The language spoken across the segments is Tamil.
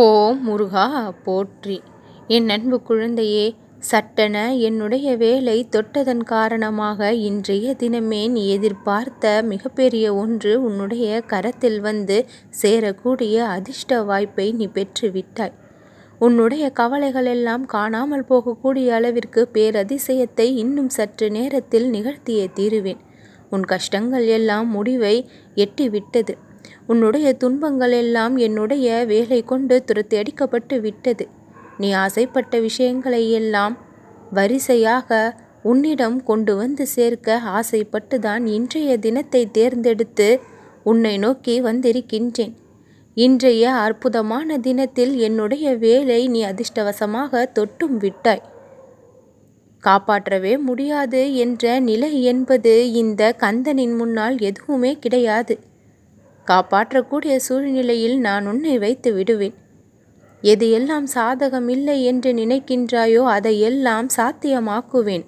ஓ முருகா போற்றி. என் அன்பு குழந்தையே சட்டென என்னுடைய வேலை தொட்டதன் காரணமாக இன்றைய தினமே நீ எதிர்பார்த்த மிகப்பெரிய ஒன்று உன்னுடைய கரத்தில் வந்து சேரக்கூடிய அதிர்ஷ்ட வாய்ப்பை நீ பெற்றுவிட்டாய். உன்னுடைய கவலைகள் எல்லாம் காணாமல் போகக்கூடிய அளவிற்கு பேரதிசயத்தை இன்னும் சற்று நேரத்தில் நிகழ்த்தியே தீருவேன். உன் கஷ்டங்கள் எல்லாம் முடிவை எட்டிவிட்டது. உன்னுடைய துன்பங்கள் எல்லாம் என்னுடைய வேலை கொண்டு துரத்தி அடிக்கப்பட்டு விட்டது. நீ ஆசைப்பட்ட விஷயங்களை எல்லாம் வரிசையாக உன்னிடம் கொண்டு வந்து சேர்க்க ஆசைப்பட்டு தான் இன்றைய தினத்தை தேர்ந்தெடுத்து உன்னை நோக்கி வந்திருக்கின்றேன். இன்றைய அற்புதமான தினத்தில் என்னுடைய வேலை நீ அதிர்ஷ்டவசமாக தொட்டும் விட்டாய். காப்பாற்றவே முடியாது என்ற நிலை என்பது இந்த கந்தனின் முன்னால் எதுவுமே கிடையாது. காப்பாற்றக்கூடிய சூழ்நிலையில் நான் உன்னை வைத்து விடுவேன். எது எல்லாம் சாதகம் இல்லை என்று நினைக்கின்றாயோ அதையெல்லாம் சாத்தியமாக்குவேன்.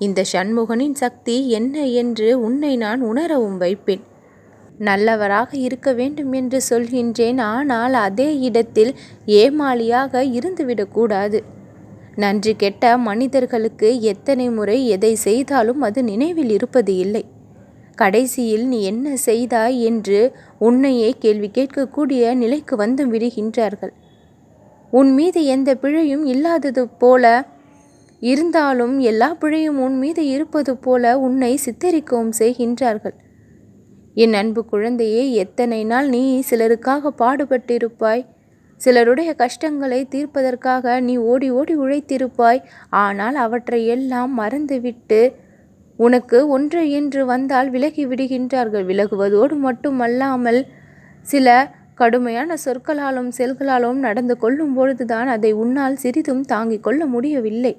இந்த சண்முகனின் சக்தி என்ன என்று உன்னை நான் உணரவும் வைப்பேன். நல்லவராக இருக்க வேண்டும் என்று சொல்கின்றேன் ஆனால் அதே இடத்தில் ஏமாளியாக இருந்துவிடக்கூடாது நன்றி கெட்ட மனிதர்களுக்கு எத்தனை முறை எதை செய்தாலும் அது நினைவில் இருப்பது இல்லை. கடைசியில் நீ என்ன செய்தாய் என்று உன்னையே கேள்வி கேட்கக்கூடிய நிலைக்கு வந்து விடுகின்றார்கள். உன் மீது எந்த பிழையும் இல்லாதது போல இருந்தாலும் எல்லா பிழையும் உன் மீது இருப்பது போல உன்னை சித்தரிக்கவும் செய்கின்றார்கள். என் அன்பு குழந்தையே எத்தனை நாள் நீ சிலருக்காக பாடுபட்டிருப்பாய்? சிலருடைய கஷ்டங்களை தீர்ப்பதற்காக நீ ஓடி ஓடி உழைத்திருப்பாய். ஆனால் அவற்றை எல்லாம் மறந்துவிட்டு உனக்கு ஒன்று என்று வந்தால் விலகி விடுகின்றார்கள். விலகுவதோடு மட்டுமல்லாமல் சில கடுமையான சொற்களாலும் செயல்களாலும் நடந்து கொள்ளும் பொழுதுதான் அதை உன்னால் சிறிதும் தாங்கிக் கொள்ள முடியவில்லை.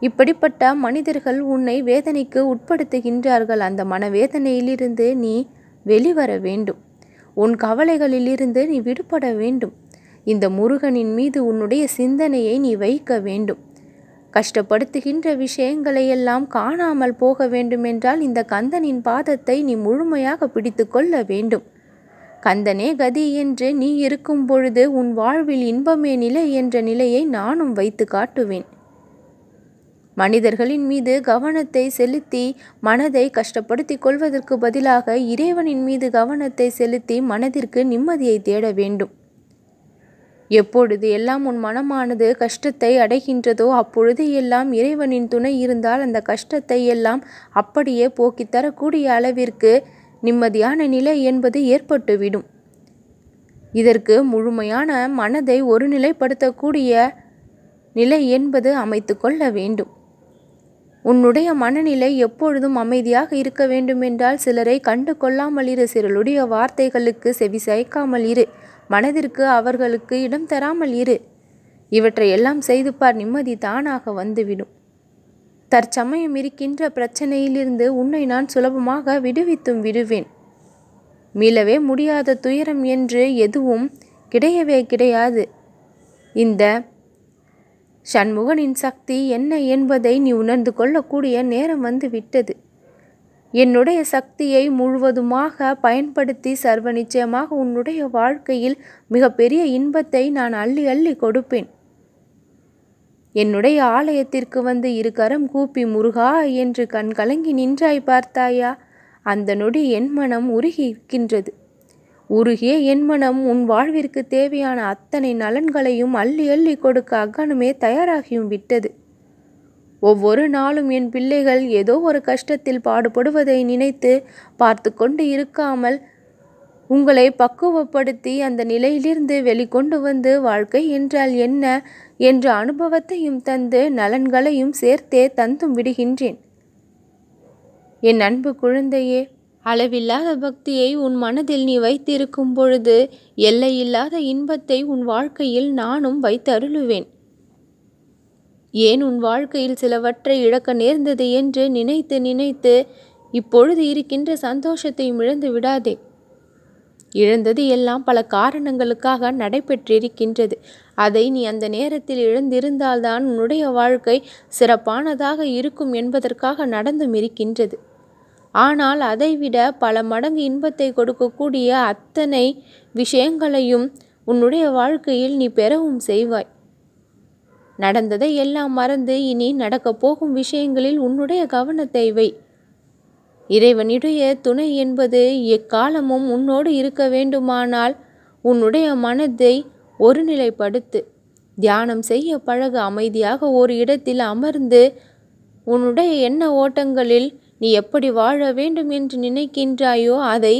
இப்படிப்பட்ட மனிதர்கள் உன்னை வேதனைக்கு உட்படுத்துகின்றார்கள். அந்த மனவேதனையிலிருந்து நீ வெளிவர வேண்டும். உன் கவலைகளிலிருந்து நீ விடுபட வேண்டும். இந்த முருகனின் மீது உன்னுடைய சிந்தனையை நீ வைக்க வேண்டும். கஷ்டப்படுத்துகின்ற விஷயங்களை எல்லாம் காணாமல் போக வேண்டுமென்றால் இந்த கந்தனின் பாதத்தை நீ முழுமையாக பிடித்து கொள்ள வேண்டும். கந்தனே கதி என்று நீ இருக்கும் பொழுது உன் வாழ்வில் இன்பமே நிலை என்ற நிலையை நானும் வைத்து காட்டுவேன். மனிதர்களின் மீது கவனத்தை செலுத்தி மனதை கஷ்டப்படுத்திக் கொள்வதற்கு பதிலாக இறைவனின் மீது கவனத்தை செலுத்தி மனதிற்கு நிம்மதியை தேட வேண்டும். எப்பொழுது எல்லாம் உன் மனமானது கஷ்டத்தை அடைகின்றதோ அப்பொழுது எல்லாம் இறைவனின் துணை இருந்தால் அந்த கஷ்டத்தை எல்லாம் அப்படியே போக்கித் தரக்கூடிய அளவிற்கு நிம்மதியான நிலை என்பது ஏற்பட்டுவிடும். இதற்கு முழுமையான மனதை ஒருநிலைப்படுத்தக்கூடிய நிலை என்பது அமைத்து கொள்ள வேண்டும். உன்னுடைய மனநிலை எப்பொழுதும் அமைதியாக இருக்க வேண்டுமென்றால் சிலரை கண்டு கொள்ளாமல் இரு சிலருடைய வார்த்தைகளுக்கு செவி சாய்க்காமல் இரு. மனதிற்கு அவர்களுக்கு இடம் தராமல் இரு. இவற்றை எல்லாம் செய்து பார் நிம்மதி தானாக வந்துவிடும். தற்சமயம் இருக்கின்ற பிரச்சனையிலிருந்து உன்னை நான் சுலபமாக விடுவித்தும் விடுவேன். மீளவே முடியாத துயரம் என்று எதுவும் கிடையவே கிடையாது. இந்த சண்முகனின் சக்தி என்ன என்பதை நீ உணர்ந்து கொள்ளக்கூடிய நேரம் வந்து விட்டது. என்னுடைய சக்தியை முழுவதுமாக பயன்படுத்தி சர்வ நிச்சயமாக உன்னுடைய வாழ்க்கையில் மிகப்பெரிய இன்பத்தை நான் அள்ளி அள்ளி கொடுப்பேன். என்னுடைய ஆலயத்திற்கு வந்து இரு கரம் கூப்பி முருகா என்று கண் கலங்கி நின்றாய் பார்த்தாயா? அந்த நொடி என் மனம் உருகி இருக்கின்றது. உருகிய என் மனம் உன் வாழ்விற்கு தேவையான அத்தனை நலன்களையும் அள்ளி அள்ளி கொடுக்க அக்கணுமே தயாராகியும் விட்டது. ஒவ்வொரு நாளும் என் பிள்ளைகள் ஏதோ ஒரு கஷ்டத்தில் பாடுபடுவதை நினைத்து பார்த்து கொண்டு இருக்காமல் உங்களை பக்குவப்படுத்தி அந்த நிலையிலிருந்து வெளிக்கொண்டு வந்து வாழ்க்கை என்றால் என்ன என்ற அனுபவத்தையும் தந்து நலன்களையும் சேர்த்தே தந்தும் விடுகின்றேன். என் அன்பு குழந்தையே அளவில்லாத பக்தியை உன் மனதில் நீ வைத்திருக்கும் பொழுது எல்லையில்லாத இன்பத்தை உன் வாழ்க்கையில் நானும் வைத்து அருளுவேன் ஏன் உன் வாழ்க்கையில் சிலவற்றை இழக்க நேர்ந்தது என்று நினைத்து நினைத்து இப்பொழுது இருக்கின்ற சந்தோஷத்தையும் இழந்து விடாதே. இழந்தது எல்லாம் பல காரணங்களுக்காக நடைபெற்றிருக்கின்றது. அதை நீ அந்த நேரத்தில் இழந்திருந்தால்தான் உன்னுடைய வாழ்க்கை சிறப்பானதாக இருக்கும் என்பதற்காக நடந்தும் இருக்கின்றது. ஆனால் அதைவிட பல மடங்கு இன்பத்தை கொடுக்கக்கூடிய அத்தனை விஷயங்களையும் உன்னுடைய வாழ்க்கையில் நீ பெறவும் செய்வாய். நடந்ததை எல்லாம் மறந்து இனி நடக்கப் போகும் விஷயங்களில் உன்னுடைய கவனத்தை வை. இறைவனுடைய துணை என்பது எக்காலமும் உன்னோடு இருக்க வேண்டுமானால் உன்னுடைய மனதை ஒருநிலைப்படுத்து. தியானம் செய்ய பழக அமைதியாக ஒரு இடத்தில் அமர்ந்து உன்னுடைய எண்ண ஓட்டங்களில் நீ எப்படி வாழ வேண்டும் என்று நினைக்கின்றாயோ அதை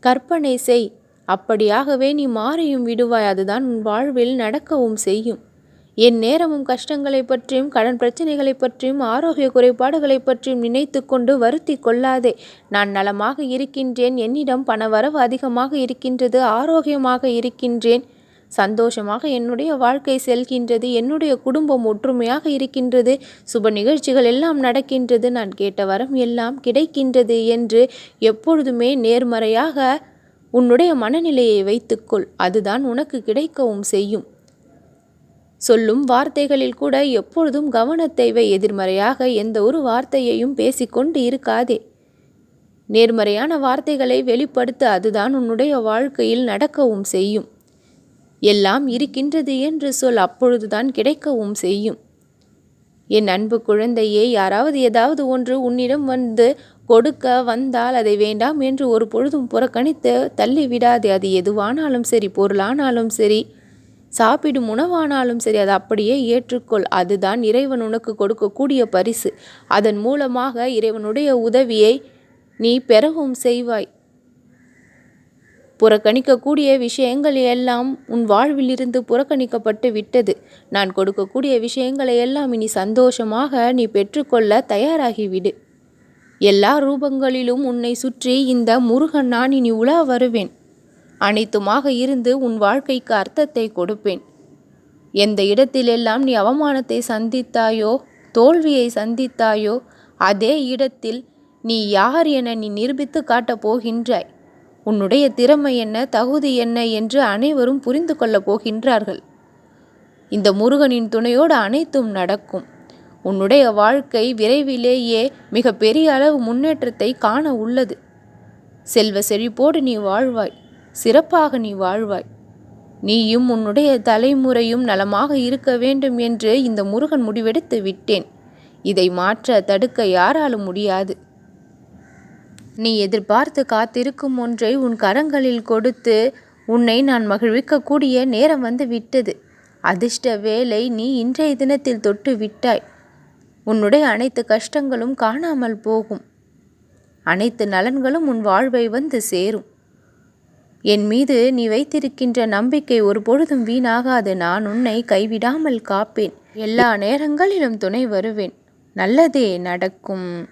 கற்பனை செய். அப்படியாகவே நீ மாறியும் விடுவாய். அதுதான் உன் வாழ்வில் நடக்கவும் செய்யும். என் நேரமும் கஷ்டங்களை பற்றியும் கடன் பிரச்சனைகளை பற்றியும் ஆரோக்கிய குறைபாடுகளை பற்றியும் நினைத்து கொண்டு வருத்தி கொள்ளாதே. நான் நலமாக இருக்கின்றேன். என்னிடம் பணவரவு அதிகமாக இருக்கின்றது. ஆரோக்கியமாக இருக்கின்றேன். சந்தோஷமாக என்னுடைய வாழ்க்கை செல்கின்றது. என்னுடைய குடும்பம் ஒற்றுமையாக இருக்கின்றது. சுப நிகழ்ச்சிகள் எல்லாம் நடக்கின்றது. நான் கேட்ட வரம் எல்லாம் கிடைக்கின்றது என்று எப்பொழுதுமே நேர்மறையாக உன்னுடைய மனநிலையை வைத்துக்கொள் அதுதான் உனக்கு கிடைக்கவும் செய்யும். சொல்லும் வார்த்தைகளில் கூட எப்பொழுதும் கவனத்தை வை எதிர்மறையாக எந்த ஒரு வார்த்தையையும் பேசிக்கொண்டு இருக்காதே. நேர்மறையான வார்த்தைகளை வெளிப்படுத்த அதுதான் உன்னுடைய வாழ்க்கையில் நடக்கவும் செய்யும். எல்லாம் இருக்கின்றது என்று சொல் அப்பொழுதுதான் கிடைக்கவும் செய்யும். என் அன்பு குழந்தையே யாராவது ஏதாவது ஒன்று உன்னிடம் வந்து கொடுக்க வந்தால் அதை வேண்டாம் என்று ஒரு பொழுதும் புறக்கணித்து தள்ளிவிடாதே. அது எதுவானாலும் சரி பொருளானாலும் சரி சாப்பிடும் உணவானாலும் சரி அதை அப்படியே ஏற்றுக்கொள். அதுதான் இறைவன் உனக்கு கொடுக்கக்கூடிய பரிசு. அதன் மூலமாக இறைவனுடைய உதவியை நீ பெறவும் செய்வாய். புறக்கணிக்கக்கூடிய விஷயங்கள் எல்லாம் உன் வாழ்விலிருந்து புறக்கணிக்கப்பட்டு விட்டது. நான் கொடுக்கக்கூடிய விஷயங்களை எல்லாம் இனி சந்தோஷமாக நீ பெற்றுக்கொள்ள தயாராகிவிடு. எல்லா ரூபங்களிலும் உன்னை சுற்றி இந்த முருகன் நான் இனி உலா வருவேன். அனைத்துமாக இருந்து உன் வாழ்க்கைக்கு அர்த்தத்தை கொடுப்பேன். எந்த இடத்திலெல்லாம் நீ அவமானத்தை சந்தித்தாயோ தோல்வியை சந்தித்தாயோ அதே இடத்தில் நீ யார் என நீ நிரூபித்து காட்டப் போகின்றாய். உன்னுடைய திறமை என்ன தகுதி என்ன என்று அனைவரும் புரிந்து கொள்ளப் போகின்றார்கள். இந்த முருகனின் துணையோடு அனைத்தும் நடக்கும். உன்னுடைய வாழ்க்கை விரைவிலேயே மிக பெரிய அளவு முன்னேற்றத்தை காண உள்ளது. செல்வ செழிப்போடு நீ வாழ்வாய். சிறப்பாக நீ வாழ்வாய். நீயும் உன்னுடைய தலைமுறையும் நலமாக இருக்க வேண்டும் என்று இந்த முருகன் முடிவெடுத்து விட்டேன். இதை மாற்ற தடுக்க யாராலும் முடியாது. நீ எதிர்பார்த்து காத்திருக்கும் ஒன்றை உன் கரங்களில் கொடுத்து உன்னை நான் மகிழ்விக்கக்கூடிய நேரம் வந்து விட்டது. அதிர்ஷ்ட வேலை நீ இன்றைய தினத்தில் தொட்டு விட்டாய். உன்னுடைய அனைத்து கஷ்டங்களும் காணாமல் போகும். அனைத்து நலன்களும் உன் வாழ்வை வந்து சேரும். என் மீது நீ வைத்திருக்கின்ற நம்பிக்கை ஒரு பொழுதும் வீணாகாது. நான் உன்னை கைவிடாமல் காப்பேன். எல்லா நேரங்களிலும் துணை வருவேன். நல்லதே நடக்கும்.